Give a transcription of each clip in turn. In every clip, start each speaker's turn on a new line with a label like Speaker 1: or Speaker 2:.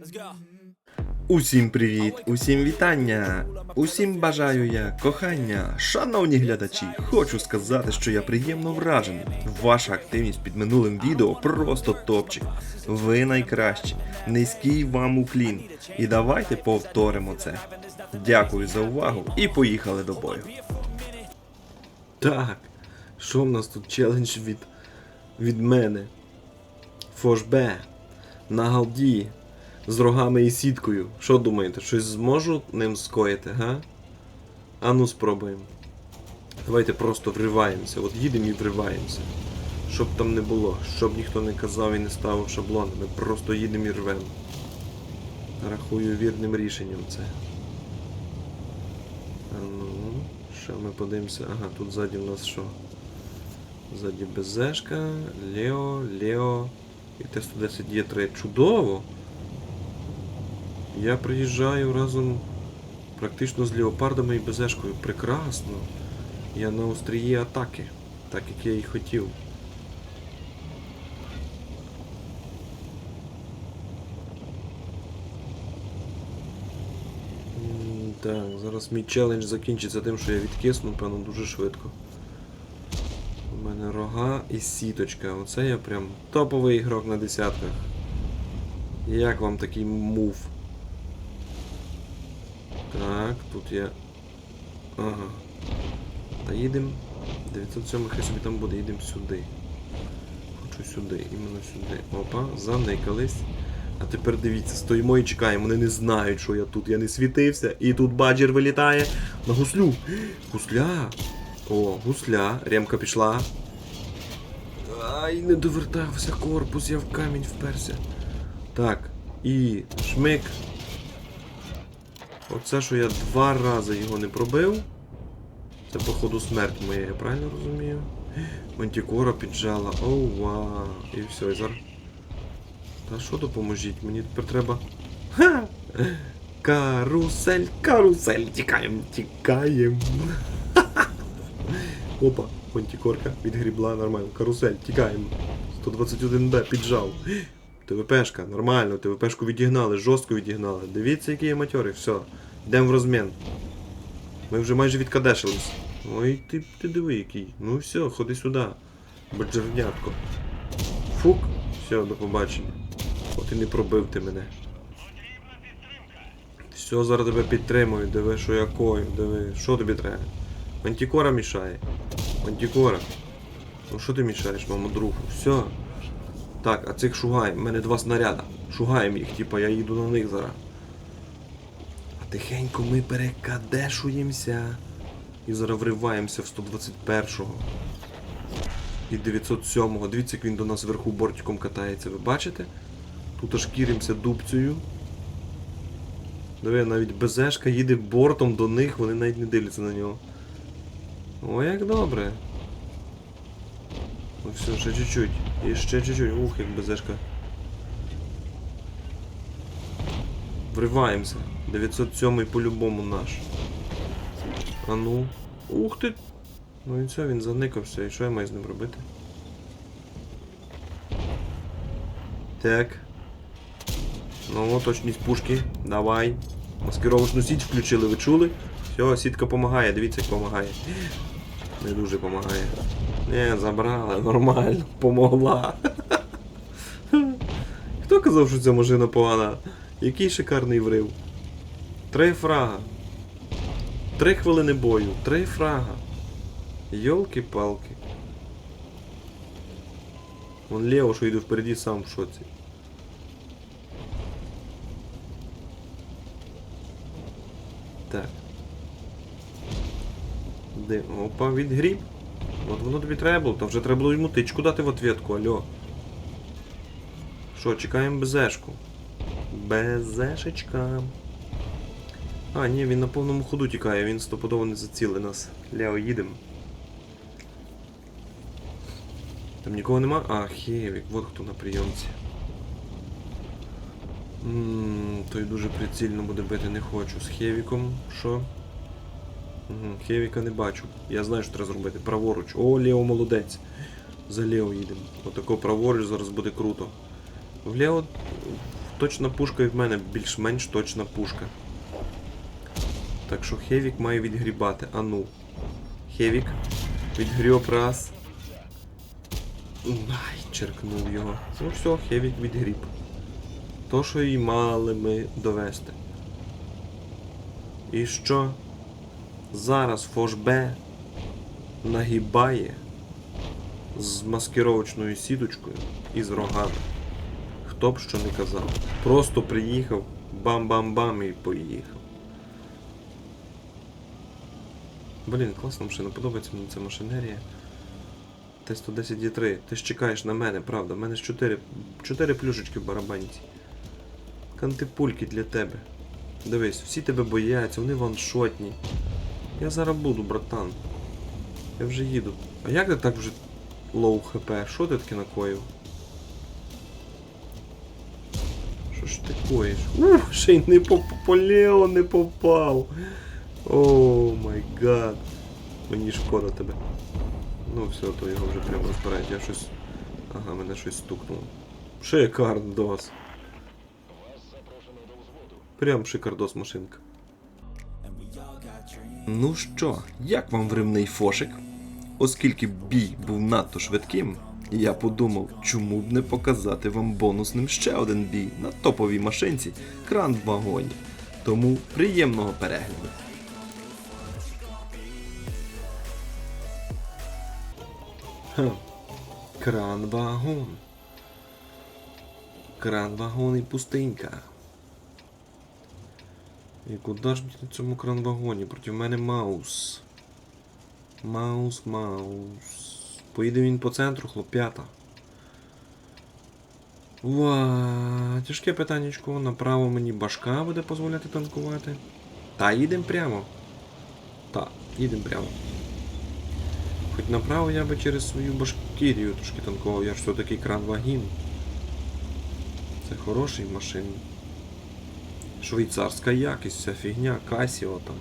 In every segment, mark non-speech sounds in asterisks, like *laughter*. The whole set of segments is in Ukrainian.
Speaker 1: Let's go.
Speaker 2: Усім привіт, усім вітання, усім бажаю я кохання. Шановні глядачі, хочу сказати, що я приємно вражений. Ваша активність під минулим відео просто топчик. Ви найкращі. Низький вам уклін. І давайте повторимо це. Дякую за увагу і поїхали до бою. Так, що в нас тут челендж від, від мене? Фошбе. На галді з рогами і сіткою. Що думаєте, щось зможу ним скоїти, га? А ну спробуємо. Давайте просто вриваємося. От їдемо і вриваємося. Щоб там не було, щоб ніхто не казав і не ставив шаблони. Ми просто їдемо і рвемо. Рахую вірним рішенням це. А ну, що ми подивимося. Ага, тут ззаді в нас що? Ззаді БЗшка, Лео, Лео і Т-110 Є3. Чудово! Я приїжджаю разом практично з леопардами і безешкою. Прекрасно. Я на острії атаки, так як я і хотів. Так, зараз мій челендж закінчиться тим, що я відкисну, певно, дуже швидко. У мене рога і сіточка. Оце я прям топовий ігрок на десятках. Як вам такий мув? Так, тут я. Ага. Та їдемо. 907 хай собі там буде, їдемо сюди. Хочу сюди, іменно сюди. Опа, заникались. А тепер дивіться, стоїмо і чекаємо. Вони не знають, що я тут. Я не світився. І тут баджер вилітає на гуслю. Гусля. О, гусля. Ремка пішла. Ай, не довертався корпус, я в камінь вперся. Так, і шмик. Оце, що я два рази його не пробив. Це, походу, смерть моя, я правильно розумію? Мантікора піджала. Оу, вау. І все, і зараз. Та що допоможіть? Мені тепер треба. Ха! Карусель, карусель, тікаємо, тікаємо. Опа, мантікорка відгрібла нормально. Карусель, тікаємо. 121Б піджав. *gasps* ТВПшка, нормально, ТВПшку відігнали, жорстко відігнали. Дивіться, який я матьорий, все. Йдемо в розмін. Ми вже майже відкадешились. Ой, ти, ти диви який. Ну все, ходи сюди. Баджернятко. Фук. Все, до побачення. От і не пробив ти мене. Все, зараз тебе підтримую, диви, що я кою, диви, що тобі треба? Мантікора мішає. Мантікора. Ну що ти мішаєш, мамо другу? Все. Так, а цих шугаємо. У мене два снаряда. Шугаємо їх, типа я їду на них зараз. А тихенько ми перекадешуємося. І зараз вриваємося в 121-го. І 907-го. Дивіться, як він до нас вверху бортиком катається, ви бачите? Тут аж кіримося дубцею. Диви, навіть БЗшка їде бортом до них, вони навіть не дивляться на нього. О, як добре. Ну все, ще чуть-чуть. І ще чуть-чуть. Ух, як безешка. Вриваємося. 907 по-любому наш. А ну. Ух ти! Ну і все, він заникався. І що я маю з ним робити? Так. Ну, точність пушки. Давай. Маскировочну сіть включили, ви чули? Все, сітка допомагає, дивіться, як допомагає. Не дуже допомагає. Не, забрала, нормально, помогла. Хто казав, що ця машина погана? Який шикарний врив. Три фрага. Три хвилини бою, три фрага. Йолки-палки. Вон Лео, що йде впереді, сам в шоці. Де? Опа, відгріб. От воно тобі треба було, то вже треба було йому тичку дати в ответку, альо. Що, чекаємо безешку. Безешечка. А, ні, він на повному ходу тікає, він стопудово не зацілить нас. Лео, їдемо. Там нікого нема? А, Хевік, от хто на прийомці. Ммм, той дуже прицільно буде бити не хочу. З Хевіком, що? Хевіка не бачу. Я знаю, що треба зробити. Праворуч. О, Лео молодець. За Лео їдемо. Отако праворуч зараз буде круто. В Лео точна пушка і в мене більш-менш точна пушка. Так що Хевік має відгрібати. А ну. Хевік. Відгріб раз. Ай, черкнув його. Ну все, Хевік відгріб. То, що і мали ми довести. І що? Зараз Фошбе нагибає з маскировочною сіточкою і з рогами. Хто б що не казав. Просто приїхав, бам-бам-бам і поїхав. Блін, класна машина, подобається мені ця машинерія. Т-110 Є3. Ти ж чекаєш на мене, правда? У мене ж 4, 4 плюшечки в барабанці. Кантипульки для тебе. Дивись, всі тебе бояться, вони ваншотні. Я зараз буду, братан. Я вже їду. А як ти так вже лоу хп? Що ти таке накоїв? Що ж ти коїш? *laughs* Ух, ще й не по, по не попав. О май гад. Мені шкода тебе. Ну все, то його вже прямо розбирають. Я щось. Ага, мене щось стукнуло. Шикардос. Прям шикардос машинка. Ну що, як вам вримний фошик? Оскільки бій був надто швидким, я подумав, чому б не показати вам бонусним ще один бій на топовій машинці кран в вагоні. Тому приємного перегляду. Кран вагон. Кран вагон і пустинька. І куди ж на цьому кран вагоні? Проти мене Маус. Маус, Маус. Поїде він по центру, хлоп'ята. Ва, тяжке питаннячко. Направо мені башка буде дозволяти танкувати. Та їдемо прямо. Та, їдемо прямо. Хоч направо я би через свою башкірію трошки танкував, я ж все-таки кран вагін. Це хороший машин. Швейцарська якість, вся фігня, Касіо там.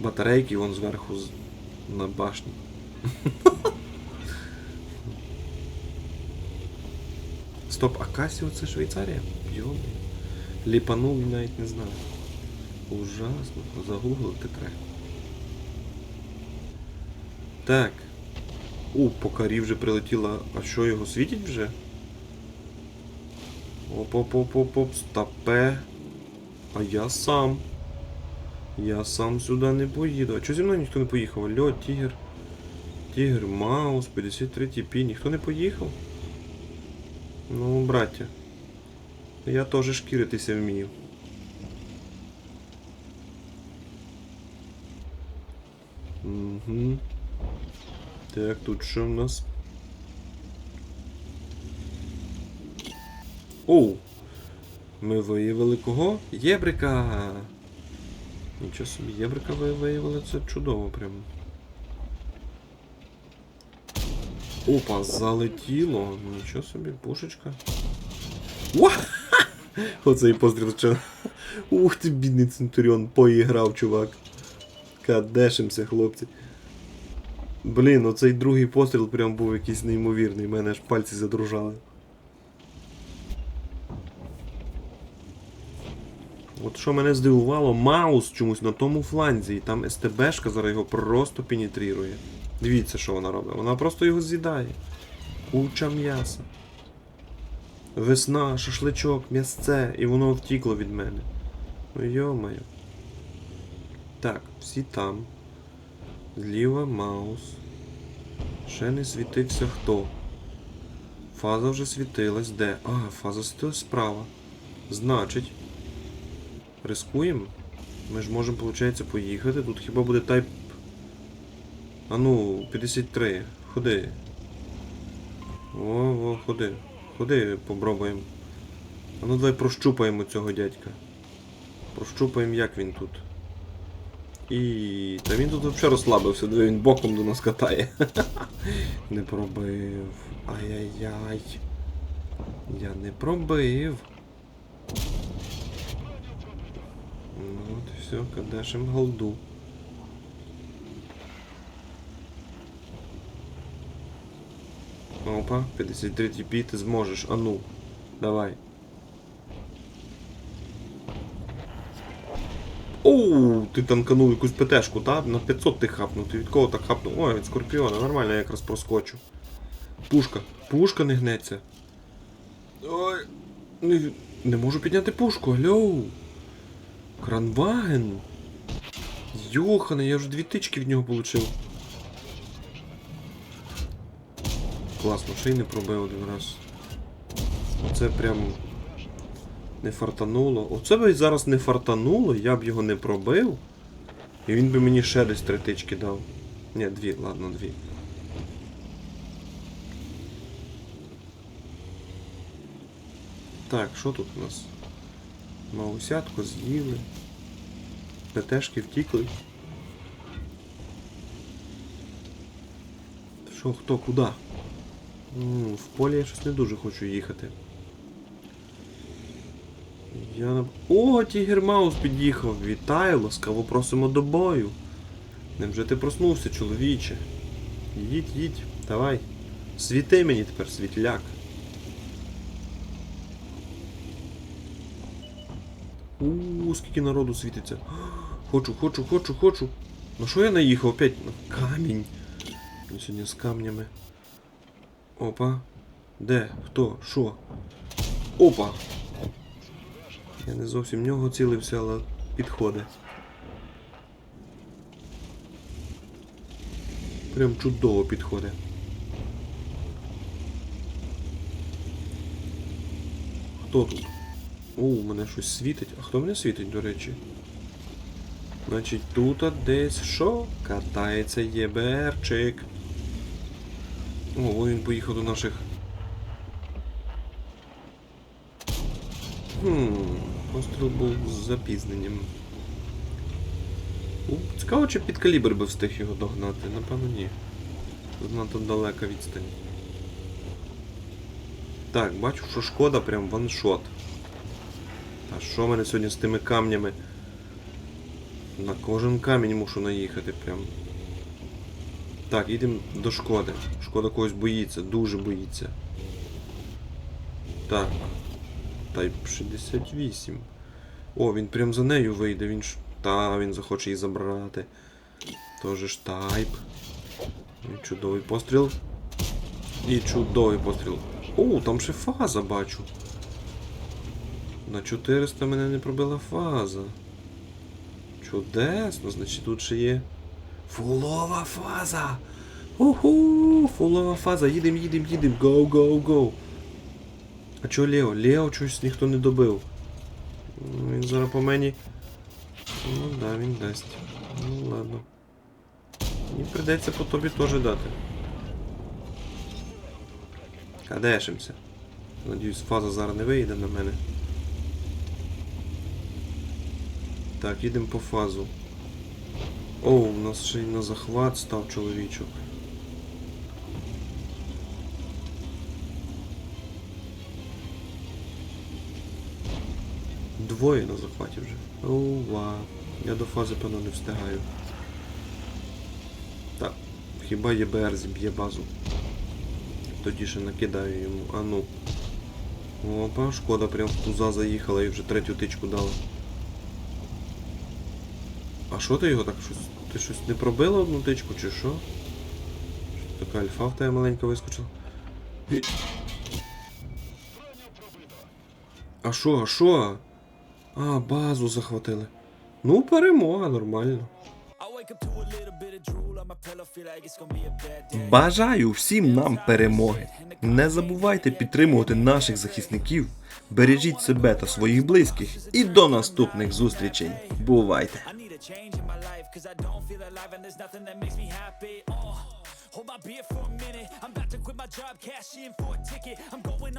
Speaker 2: Батарейки вон зверху на башні. *laughs* Стоп, а Касіо це Швейцарія? Йоми. Ліпанув навіть не знаю. Ужасно. Загуглити треба. Так. У, по карі вже прилетіла. А що його світить вже? Оп-оп-оп-оп-оп, стопе. А я сам. Я сам сюди не поїду. А чого зі мною ніхто не поїхав? Алло, Тігр. Тігр, Маус, 53 пі. Ніхто не поїхав? Ну, браття. Я теж шкіритися вмію. Угу. Так, тут що в нас? Оу! Ми виявили кого? Єбрика! Нічого собі, єбрика ви виявили, це чудово прямо. Опа, залетіло. Нічого собі, пушечка. Уа! *laughs* Оцей постріл ще. Ух ти, бідний Центуріон, поіграв, чувак. Кадешимся, хлопці. Блін, оцей другий постріл прям був якийсь неймовірний, мене аж пальці задружали. От що мене здивувало, Маус чомусь на тому фланзі, і там СТБшка зараз його просто пенетрує. Дивіться, що вона робить. Вона просто його з'їдає. Куча м'яса. Весна, шашличок, м'ясце, і воно втікло від мене. Ну йомаю. Так, всі там. Зліва Маус. Ще не світився хто. Фаза вже світилась. Де? А, фаза світилась справа. Значить. Рискуємо? Ми ж можемо, виходить, поїхати. Тут хіба буде тайп. А ну, 53. Ходи. О, о, ходи. Ходи, попробуємо. А ну давай прощупаємо цього дядька. Прощупаємо, як він тут. І. Та він тут взагалі розслабився, диви, він боком до нас катає. *laughs* Не пробив. Ай-яй-яй. Я не пробив. Ну от і все, кадешим голду. Опа, 53 TP ти зможеш, а ну. Давай. Оу, ти танканув якусь ПТшку, так? На 500 ти хапнув. Ти від кого так хапнув? Ой, від скорпіона, нормально, я якраз проскочу. Пушка. Пушка не гнеться. Ой. Не, не можу підняти пушку, алло. Кранваген. Йохане, я вже дві тички від нього получив. Класно, ще й не пробив один раз. Оце прям не фартануло. Оце би зараз не фартануло, я б його не пробив. І він би мені ще десь три тички дав. Ні, дві, ладно, дві. Так, що тут у нас? Маусятку з'їли. ПТшки втікли. Що, хто, куди? В полі я щось не дуже хочу їхати. Я на... О, Тігер Маус під'їхав. Вітаю, ласкаво просимо до бою. Невже ти проснувся, чоловіче? Їдь, їдь, давай. Світи мені тепер, світляк. Скільки народу світиться. Хочу, хочу, хочу, хочу. На що я наїхав опять? На камінь. Я сьогодні з камнями. Опа. Де? Хто? Що? Опа! Я не зовсім в нього цілився, але підходить. Прям чудово підходить. Хто тут? О, у мене щось світить. А хто мене світить, до речі? Значить, тут десь що? Катається ЄБРчик. О, він поїхав до наших. Хм, постріл був з запізненням. У, цікаво, чи під калібр би встиг його догнати. Напевно, ні. Занадто далека відстань. Так, бачу, що шкода прям ваншот. Та що в мене сьогодні з тими камнями? На кожен камінь мушу наїхати прям. Так, їдемо до шкоди. Шкода когось боїться, дуже боїться. Так. Тайп 68. О, він прям за нею вийде, він ж. Та, він захоче її забрати. Тоже ж тайп. І чудовий постріл. І чудовий постріл. О, там ще фаза бачу. На 400 мене не пробила фаза. Чудесно, значить тут ще є. Фулова фаза! Уху! Фулова фаза, їдем, їдем, їдем. Go, go, go. А чо Лео? Лео чогось ніхто не добив. Він зараз по мені. Ну да, він дасть. Ну ладно. Мені придеться по тобі теж дати. Кадешимся. Надіюсь, фаза зараз не вийде на мене. Так, їдемо по фазу. О, у нас ще й на захват став чоловічок. Двоє на захваті вже. Ова. Я до фази, певно, не встигаю. Так, хіба ЄБР зіб'є базу. Тоді ще накидаю йому. А ну. Опа, шкода прям в туза заїхала і вже третю тичку дала. А що ти його так щось? Ти щось не пробила одну тичку чи що? Що така альфа в тебе маленька вискочила? І- А що, а що? А, базу захватили. Ну, перемога, нормально.
Speaker 3: Бажаю всім нам перемоги. Не забувайте підтримувати наших захисників. Бережіть себе та своїх близьких. І до наступних зустрічей. Бувайте!
Speaker 1: Change in my life, cause I don't feel alive and there's nothing that makes me happy. Oh, hold my beer for a minute. I'm about to quit my job, cash in for a ticket. I'm going